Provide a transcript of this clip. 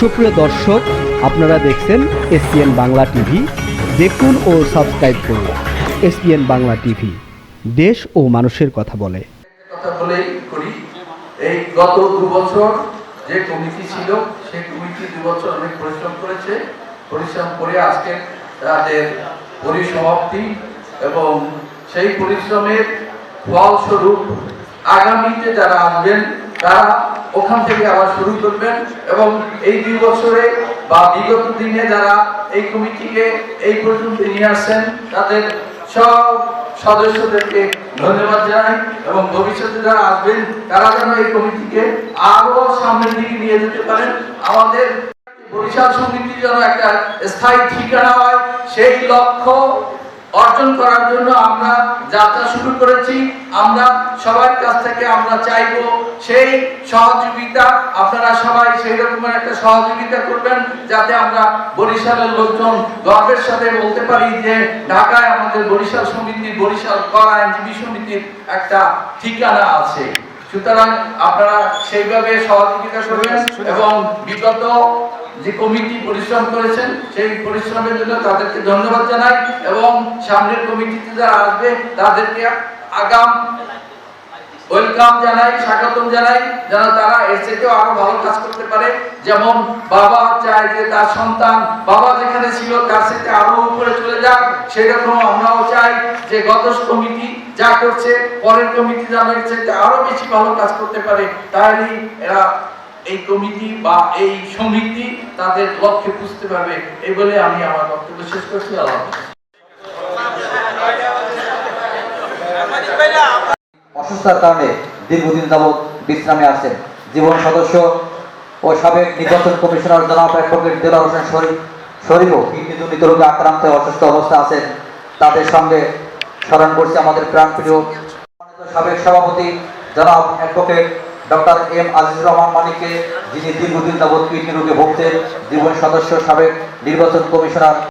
সুপ্রিয় দর্শক, আপনারা দেখছেন এসপিএন বাংলা টিভি। দেখুন ও সাবস্ক্রাইব করুন এসপিএন বাংলা টিভি। দেশ ও মানুষের কথা বলে। কথা বলেই করি। এই গত দু বছর যে কমিটি ছিল, সেই কমিটি দু বছর অনেক পরিশ্রম করেছে। পরিশ্রম করে আজকে তাদের পরিসমাপ্তি এবং সেই পরিশ্রমের ফলস্বরূপ আগামীতে যারা আসবেন তারা ওখান থেকে আবার শুরু করবেন এবং এই দুই বছরে বা বিগত দিনে যারা এই কমিটিকে এই পর্যন্ত নিয়ে আসছেন, তাদের সব সদস্যদেরকে ধন্যবাদ জানাই এবং ভবিষ্যতে যারা আসবেন, তারা যেন এই কমিটিকে আরও সামনের দিকে নিয়ে যেতে পারেন। আমাদের বরিশাল সমিতি যেন একটা স্থায়ী ঠিকানা হয়, সেই লক্ষ্য অর্জন করার জন্য আমরা যাত্রা শুরু করেছি। আমরা সবার কাছ থেকে আমরা চাইব সেই সহযোগিতা আপনারা সবাই সেই রকমের একটা সহযোগিতা করবেন যাতে আমরা বরিশালের লোকজন গর্বের সাথে বলতে পারি যে ঢাকায় আমাদের বরিশাল সমিতি বরিশাল কলা আইনজীবী সমিতির একটা ঠিকানা আছে। সুতরাং আপনারা সেইভাবে সহযোগিতা করবেন এবং বিগত যে কমিটি পরিশ্রম করেছেন, সেই পরিশ্রমের জন্য তাদেরকে ধন্যবাদ জানাই এবং সামনের কমিটিতে যারা আসবে, তাদেরকে আগাম ওয়েলকাম জানাই, স্বাগতম জানাই। যেন তারা এর থেকেও আরও ভালো কাজ করতে পারে। যেমন বাবা চায় যে তার সন্তান বাবা যেখানে ছিল, তার সাথে আরও উপরে চলে যাক সেই রকম আমরাও চাই যে গত কমিটি যা করছে, পরের কমিটি যেন এর থেকে আরও বেশি ভালো কাজ করতে পারে তাহলেই এরা এই কমিটি বা এই সমিতি তাদের লক্ষ্যে বুঝতে পারবে এই বলে আমি আমার বক্তব্য শেষ করছি। আল্লাহ অসুস্থতার কারণে দীর্ঘদিন যাবৎ বিশ্রামে আছেন। জীবন সদস্য ও সাবেক নির্বাচন কমিশনার জনাব অ্যাডভোকেট দেলার হোসেন শরীফ। শরীফও কিডনি দুর্নীতি রোগে আক্রান্ত অসুস্থ অবস্থা আছেন। তাদের সঙ্গে স্মরণ করছে আমাদের প্রাণপ্রিয় সাবেক সভাপতি জনাব advocate doctor M Azizur Rahman মানিককে, যিনি দীর্ঘদিন যাবৎ কিডনি রোগে ভুগছেন। জীবন সদস্য সাবেক নির্বাচন কমিশনার